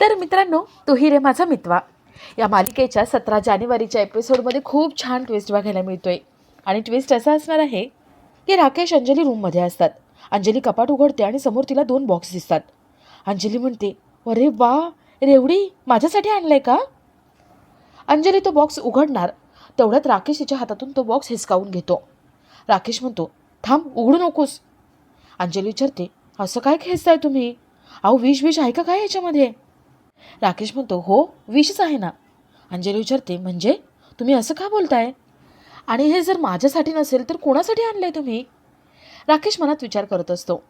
तर मित्रांनो तोही रे माझा मितवा. या मालिकेच्या सतरा जानेवारीच्या एपिसोडमध्ये खूप छान ट्विस्ट बघायला मिळतोय. आणि ट्विस्ट असा असणार आहे की राकेश अंजली रूममध्ये असतात. अंजली कपाट उघडते आणि समोर तिला दोन बॉक्स दिसतात. अंजली म्हणते अरे वा रेवडी माझ्यासाठी आणलाय का? अंजली तो बॉक्स उघडणार. तेवढ्यात राकेश तिच्या हातातून तो बॉक्स हिसकावून घेतो. राकेश म्हणतो थांब उघडू नकोस. अंजली विचारते असं काय खेचताय तुम्ही? अहो विष विष आहे का काय याच्यामध्ये? राकेश म्हणतो हो विषच आहे ना. अंजली विचारते म्हणजे? तुम्ही असं का बोलताय? आणि हे जर माझ्यासाठी नसेल तर कोणासाठी आणलंय तुम्ही? राकेश मनात विचार करत असतो.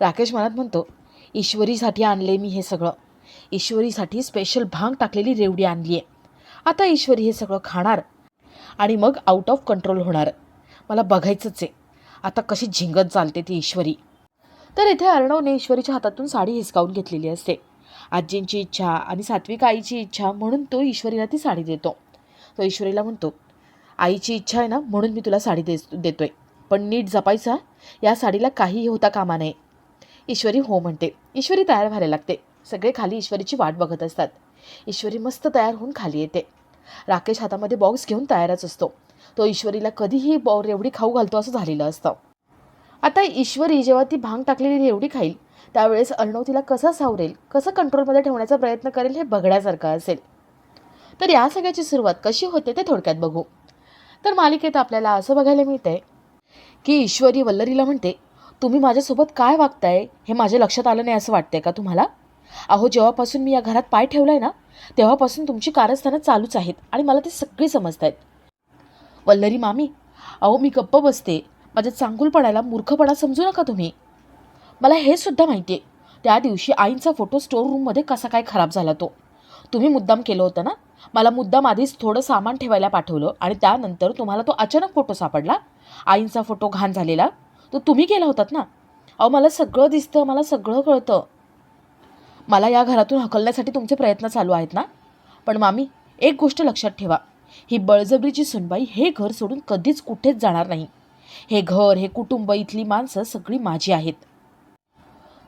राकेश मनात म्हणतो ईश्वरीसाठी आणले मी हे सगळं. ईश्वरीसाठी स्पेशल भांग टाकलेली रेवडी आणली आहे आता ईश्वरी हे सगळं खाणार आणि मग आउट ऑफ कंट्रोल होणार. मला बघायचंच आहे. आता कशी झिंगत चालते ती ईश्वरी. तर इथे अर्णवने ईश्वरीच्या हातातून साडी हिसकावून घेतलेली असते. आजींची इच्छा आणि सात्विक आईची इच्छा म्हणून तो ईश्वरीला ती साडी देतो. तो ईश्वरीला म्हणतो आईची इच्छा आहे ना म्हणून मी तुला साडी दे देतोय. पण नीट जपायचा या साडीला काहीही होता कामा नये. ईश्वरी हो म्हणते. ईश्वरी तयार व्हायला लागते. सगळे खाली ईश्वरीची वाट बघत असतात. ईश्वरी मस्त तयार होऊन खाली येते. राकेश हातामध्ये बॉक्स घेऊन तयारच असतो. तो ईश्वरीला कधीही बॉ रेवडी खाऊ घालतो असं झालेलं असतं. आता ईश्वरी जेव्हा ती भांग टाकलेली रेवडी खाईल त्यावेळेस अर्णव तिला कसं सावरेल कसं कंट्रोलमध्ये ठेवण्याचा प्रयत्न करेल हे बघण्यासारखं असेल. तर या सगळ्याची सुरुवात कशी होते ते थोडक्यात बघू. तर मालिकेत आपल्याला असं बघायला मिळतंय की ईश्वरी वल्लरीला म्हणते तुम्ही माझ्यासोबत काय वागताय हे माझ्या लक्षात आलं नाही असं वाटतंय का तुम्हाला? अहो जेव्हापासून मी या घरात पाय ठेवलाय ना तेव्हापासून तुमची कारस्थानं चालूच आहेत आणि मला ते सगळी समजत आहेत वल्लरी मामी अहो मी गप्प बसते. माझ्या चांगुलपणाला मूर्खपणा समजू नका तुम्ही. मला हे सुद्धा माहिती आहे त्या दिवशी आईंचा फोटो स्टोर रूममध्ये कसा काय खराब झाला तो. तुम्ही मुद्दाम केलं होतं ना? मला मुद्दाम आधीच थोडं सामान ठेवायला पाठवलं आणि त्यानंतर तुम्हाला तो अचानक फोटो सापडला. आईंचा फोटो घाण झालेला. तो तुम्ही केला होतात ना? अहो मला सगळं दिसतं मला सगळं कळतं. मला या घरातून हकलण्यासाठी तुमचे प्रयत्न चालू आहेत ना? पण मामी एक गोष्ट लक्षात ठेवा. ही बळजबरीची सुनबाई हे घर सोडून कधीच कुठेच जाणार नाही. हे घर हे कुटुंब इथली माणसं सगळी माझी आहेत.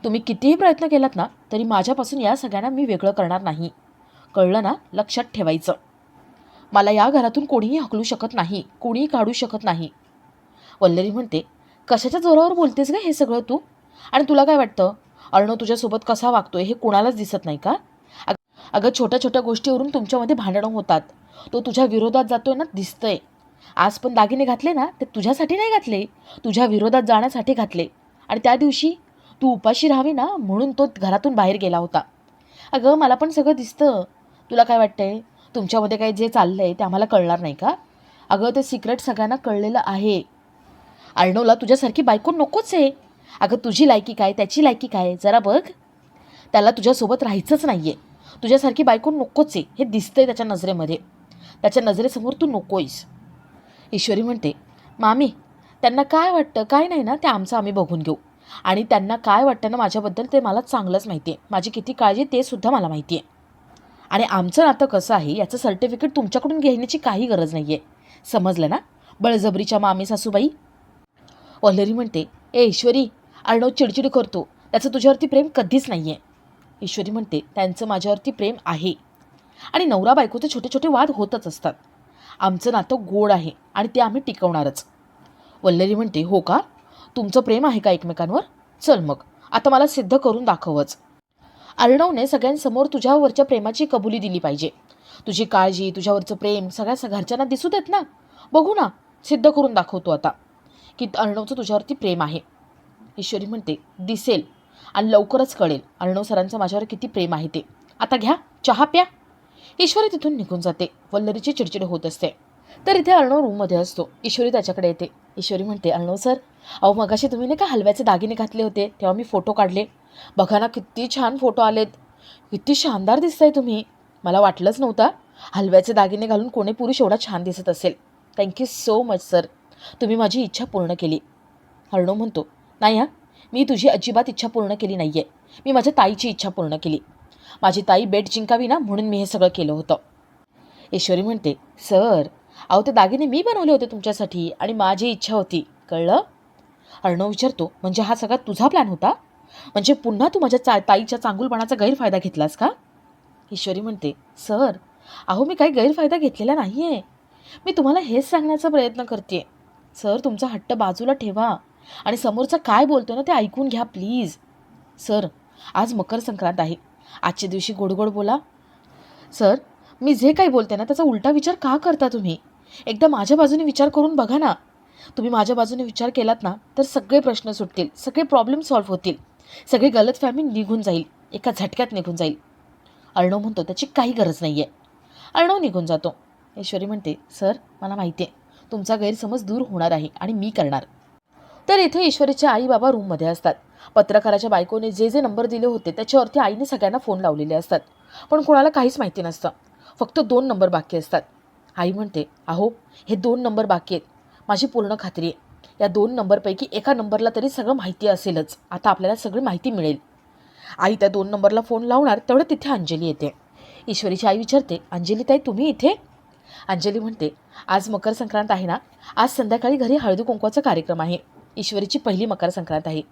तुम्ही कितीही प्रयत्न केलात ना तरी माझ्यापासून या सगळ्यांना मी वेगळं करणार नाही. कळलं ना? लक्षात ठेवायचं. मला या घरातून कोणीही हकलू शकत नाही कोणीही काढू शकत नाही. वल्लरी म्हणते कशाच्या जोरावर बोलतेस का हे सगळं तू? आणि तुला काय वाटतं? अर्णव तुझ्यासोबत कसा वागतोय हे कोणालाच दिसत नाही का? अगं छोट्या छोट्या गोष्टीवरून तुमच्यामध्ये भांडणं होतात. तो तुझ्या विरोधात जातोय ना दिसतंय. आज पण दागिने घातले ना ते तुझ्यासाठी नाही घातले. तुझ्या विरोधात जाण्यासाठी घातले. आणि त्या दिवशी तू उपाशी राहावी ना म्हणून तो घरातून बाहेर गेला होता. अगं मला पण सगळं दिसतं. तुला काय वाटतंय? तुमच्यामध्ये काही जे चाललं आहे ते आम्हाला कळणार नाही का? अगं ते सिक्रेट सगळ्यांना कळलेलं आहे. अर्णवला तुझ्यासारखी बायको नकोच आहे. अगं तुझी लायकी काय त्याची लायकी काय? जरा बघ. त्याला तुझ्यासोबत राहायचंच नाही आहे तुझ्यासारखी बायको नकोच आहे. हे दिसतंय त्याच्या नजरेमध्ये. त्याच्या नजरेसमोर तू नकोयस. ईश्वरी म्हणते मामी त्यांना काय वाटतं? काय नाही ना ते आमचं आम्ही बघून घेऊ. आणि त्यांना काय वाटतं ना माझ्याबद्दल ते मला चांगलंच माहिती आहे माझी किती काळजी ते सुद्धा मला माहिती आहे आणि आमचं नातं कसं आहे याचं सर्टिफिकेट तुमच्याकडून घेण्याची काही गरज नाही आहे समजलं ना? बळजबरीच्या मामी सासूबाई. वल्लरी म्हणते ए ईश्वरी अर्णव चिडचिड करतो. त्याचं तुझ्यावरती प्रेम कधीच नाही आहे ईश्वरी म्हणते त्यांचं माझ्यावरती प्रेम आहे. आणि नवरा बायकोचे छोटे छोटे वाद होतच असतात. आमचं नातं गोड आहे आणि ते आम्ही टिकवणारच. वल्लरी म्हणते हो का? तुमचं प्रेम आहे का एकमेकांवर? चल मग. आता मला सिद्ध करून दाखवच. अर्णवने सगळ्यांसमोर तुझ्यावरच्या प्रेमाची कबुली दिली पाहिजे. तुझी काळजी तुझ्यावरचं प्रेम सगळ्या स- घरच्यांना दिसू देत ना? बघू ना. सिद्ध करून दाखवतो आता. की अर्णवचं तुझ्यावरती प्रेम आहे. ईश्वरी म्हणते दिसेल आणि लवकरच कळेल. अर्णव सरांचं माझ्यावर किती प्रेम आहे ते. आता घ्या चहा प्या. ईश्वरी तिथून निघून जाते. वल्लरीची चिडचिड होत असते. तर इथे अर्णव रूममध्ये असतो. ईश्वरी त्याच्याकडे येते. ईश्वरी म्हणते अर्णव सर अहो मगाशी तुम्ही नाही का हलव्याचे दागिने घातले होते? तेव्हा मी फोटो काढले. बघा ना किती छान फोटो आलेत. किती शानदार दिसताय तुम्ही. मला वाटलंच नव्हता हलव्याचे दागिने घालून कोणी पुरुष एवढा छान दिसत असेल. थँक्यू सो मच सर तुम्ही माझी इच्छा पूर्ण केली. अर्णव म्हणतो नाही हां. मी तुझी अजिबात इच्छा पूर्ण केली नाही आहे मी माझ्या ताईची इच्छा पूर्ण केली. माझी ताई बेट जिंकावी ना म्हणून मी हे सगळं केलं होतं. ईश्वरी म्हणते सर अहो ते दागिने मी बनवले होते तुमच्यासाठी आणि माझी इच्छा होती. कळलं? अर्णव विचारतो म्हणजे हा सगळा तुझा प्लॅन होता? म्हणजे पुन्हा तू माझ्या चा ताईच्या चांगुलपणाचा गैरफायदा घेतलास का? ईश्वरी म्हणते सर अहो मी काही गैरफायदा घेतलेला नाही आहे मी तुम्हाला हेच सांगण्याचा प्रयत्न करते सर तुमचा हट्ट बाजूला ठेवा आणि समोरचं काय बोलतो ना ते ऐकून घ्या प्लीज. सर आज मकर संक्रांत आहे. आजच्या दिवशी गोड गोड बोला. सर मी जे काही बोलते ना त्याचा उलटा विचार का करता तुम्ही? एकदा माझ्या बाजूने विचार करून बघा ना. तुम्ही माझ्या बाजूने विचार केलात ना तर सगळे प्रश्न सुटतील सगळे प्रॉब्लेम सॉल्व्ह होतील. सगळी गलतफॅमी निघून जाईल एका झटक्यात निघून जाईल. अर्णव म्हणतो त्याची काही गरज नाही आहे अर्णव निघून जातो. ऐश्वरी म्हणते सर मला माहिती आहे तुमचा गैरसमज दूर होणार आहे आणि मी करणार. तर इथे ईश्वरीचे आई बाबा रूममध्ये असतात. पत्रकाराच्या बायकोने जे जे नंबर दिले होते त्याच्यावरती आईने सगळ्यांना फोन लावलेले असतात. पण कोणाला काहीच माहिती नसतं. फक्त दोन नंबर बाकी असतात. आई म्हणते अहो हे दोन नंबर बाकी आहेत. माझी पूर्ण खात्री आहे. या दोन नंबरपैकी एका नंबरला तरी सगळं माहिती असेलच. आता आपल्याला सगळी माहिती मिळेल. आई त्या दोन नंबरला फोन लावणार तेवढं तिथे अंजली येते. ईश्वरीची आई विचारते अंजली ताई तुम्ही इथे? अंजली म्हणते आज मकर संक्रांत आहे ना? आज संध्याकाळी घरी हळदी कुंकवाचा कार्यक्रम आहे. ईश्वरीची पहिली मकर संक्रांत आहे.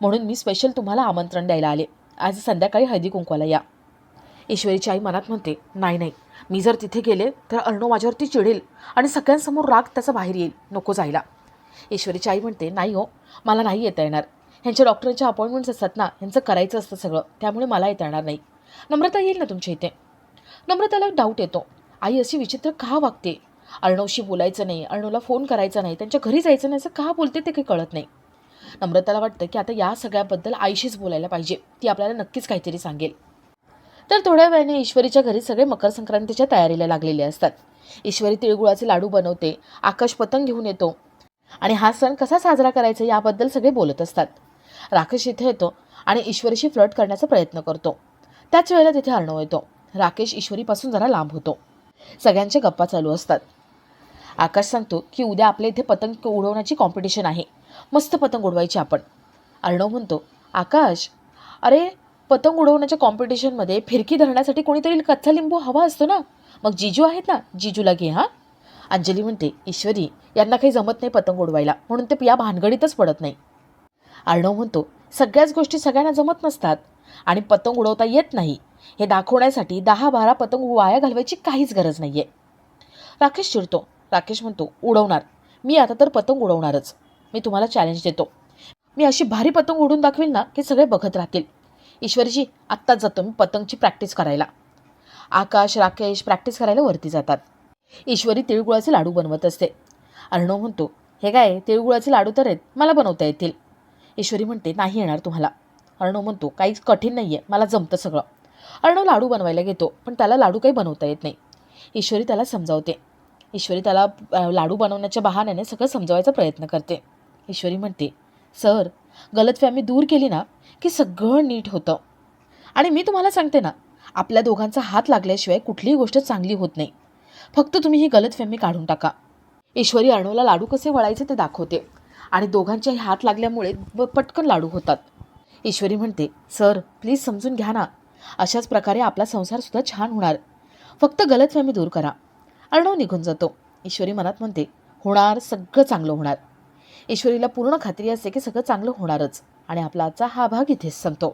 म्हणून मी स्पेशल तुम्हाला आमंत्रण द्यायला आले. आज संध्याकाळी हळदी कुंकवाला या. ईश्वरीची आई मनात म्हणते नाही नाही. मी जर तिथे गेले तर अर्णव माझ्यावरती चिडेल आणि सगळ्यांसमोर राग त्याचा बाहेर येईल. नको जायला. ईश्वरीची आई म्हणते नाही हो मला नाही येता येणार. ह्यांच्या डॉक्टरांच्या अपॉइंटमेंट्स असतात ना ह्यांचं करायचं असतं सगळं. त्यामुळे मला येता येणार नाही. नम्रता येईल ना तुमच्या इथे? नम्रताला डाऊट येतो. आई अशी विचित्र का वागते? अर्णवशी बोलायचं नाही अर्णवला फोन करायचा नाही त्यांच्या घरी जायचं नाही असं का बोलते ते काही कळत नाही. नम्रताला वाटतं की आता या सगळ्याबद्दल आईशीच बोलायला पाहिजे. ती आपल्याला नक्कीच काहीतरी सांगेल. तर थोड्या वेळाने ईश्वरीच्या घरी सगळे मकर संक्रांतीच्या तयारीला लागलेले असतात. ईश्वरी तिळगुळाचे लाडू बनवते आकाश पतंग घेऊन येतो आणि हा सण कसा साजरा करायचा याबद्दल सगळे बोलत असतात. राकेश इथे येतो आणि ईश्वरीशी फ्लट करण्याचा प्रयत्न करतो. त्याच वेळेला तिथे अर्णव येतो. राकेश ईश्वरीपासून जरा लांब होतो. सगळ्यांच्या गप्पा चालू असतात. आकाश सांगतो की उद्या आपल्या इथे पतंग उडवण्याची कॉम्पिटिशन आहे. मस्त पतंग उडवायची आपण. अर्णव म्हणतो आकाश अरे पतंग उडवण्याच्या कॉम्पिटिशनमध्ये फिरकी धरण्यासाठी कोणीतरी कच्चा लिंबू हवा असतो ना? मग जिजू आहेत ना? जिजूला घे हां? अंजली म्हणते ईश्वरी यांना काही जमत नाही पतंग उडवायला. म्हणून ते या भानगडीतच पडत नाही. अर्णव म्हणतो सगळ्याच गोष्टी सगळ्यांना जमत नसतात आणि पतंग उडवता येत नाही. हे दाखवण्यासाठी दहा बारा पतंग वाया घालवायची काहीच गरज नाही आहे राकेश चिडतो. राकेश म्हणतो उडवणार. मी आता तर पतंग उडवणारच. मी तुम्हाला चॅलेंज देतो. मी अशी भारी पतंग उडून दाखवेल ना की सगळे बघत राहतील. ईश्वरजी आत्ताच जातो मी पतंगची प्रॅक्टिस करायला. आकाश राकेश प्रॅक्टिस करायला वरती जातात. ईश्वरी तिळगुळाचे लाडू बनवत असते. अर्णव म्हणतो हे काय तिळगुळाचे लाडू तर आहेत मला बनवता येतील. ईश्वरी म्हणते नाही येणार तुम्हाला. अर्णव म्हणतो काहीच कठीण नाही आहे मला जमतं सगळं. अर्णव लाडू बनवायला घेतो पण त्याला लाडू काही बनवता येत नाही. ईश्वरी त्याला समजावते. ईश्वरी त्याला लाडू बनवण्याच्या बहाण्याने सगळं समजावायचा प्रयत्न करते. ईश्वरी म्हणते सर गलतफॅमी दूर केली ना की सगळं नीट होतं. आणि मी तुम्हाला सांगते ना आपल्या दोघांचा हात लागल्याशिवाय कुठलीही गोष्ट चांगली होत नाही. फक्त तुम्ही ही गलतफहमी काढून टाका. ईश्वरी अर्णवला लाडू कसे वळायचे ते दाखवते. आणि दोघांच्याही हात लागल्यामुळे ब- पटकन लाडू होतात. ईश्वरी म्हणते सर प्लीज समजून घ्या ना. अशाच प्रकारे आपला संसारसुद्धा छान होणार. फक्त गलतफहमी दूर करा. अर्णव निघून जातो. ईश्वरी मनात म्हणते होणार सगळं चांगलं होणार. ईश्वरीला पूर्ण खात्री असते की सगळं चांगलं होणारच. आणि आपला आजचा हा भाग इथेच संपतो.